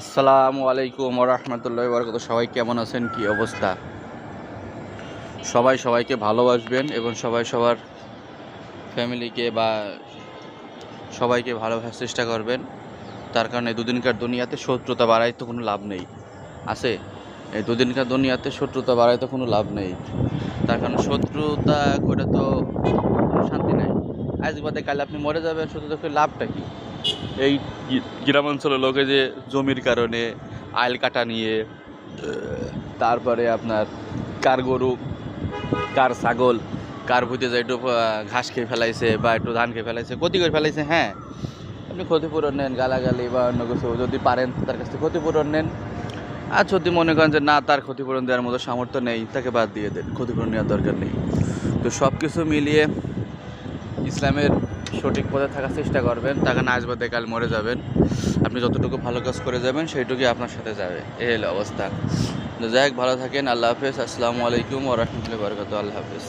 আসসালামু আলাইকুম রহমতুল্লাহ বরকত সবাই কেমন আছেন? কি অবস্থা? সবাই সবাইকে ভালোবাসবেন এবং সবাই সবার ফ্যামিলিকে বা সবাইকে ভালোবাসার চেষ্টা করবেন। তার কারণে দুদিনকার দুনিয়াতে শত্রুতা বাড়াই তো কোনো লাভ নেই। আছে? এই দুদিনকার দুনিয়াতে শত্রুতা বাড়াই তো কোনো লাভ নেই। তার কারণে শত্রুতা করে তো শান্তি নেই। আজ বাদে কাল আপনি মরে যাবেন, শত্রুতা লাভটা কি? এই গ্রামাঞ্চলের লোকে যে জমির কারণে আইল কাটা নিয়ে তারপরে আপনার কার গরু, কার ছাগল, কার ভুতে যে একটু ঘাস খেয়ে ফেলাইছে বা একটু ধান খেয়ে ফেলাইছে, ক্ষতি করে ফেলাইছে হ্যাঁ। আপনি ক্ষতিপূরণ নেন গালাগালি বা অন্য কিছু, যদি পারেন তার কাছ থেকে ক্ষতিপূরণ নেন। আর যদি মনে করেন যে না, তার ক্ষতিপূরণ দেওয়ার মতো সামর্থ্য নেই, তাকে বাদ দিয়ে দেন, ক্ষতিপূরণ নেওয়ার দরকার নেই। তো সব কিছু মিলিয়ে ইসলামের সঠিক পথে থাকার চেষ্টা করবেন তাকে না আসবাদে কাল মরে যাবেন। আপনি যতটুকু ভালো কাজ করে যাবেন, সেইটুকুই আপনার সাথে যাবে। এই হলো অবস্থা। যাই হোক, ভালো থাকেন, আল্লাহ হাফেজ, আসসালামু আলাইকুম ওরহমতুল্লাহ বরকত আল্লাহ হাফেজ।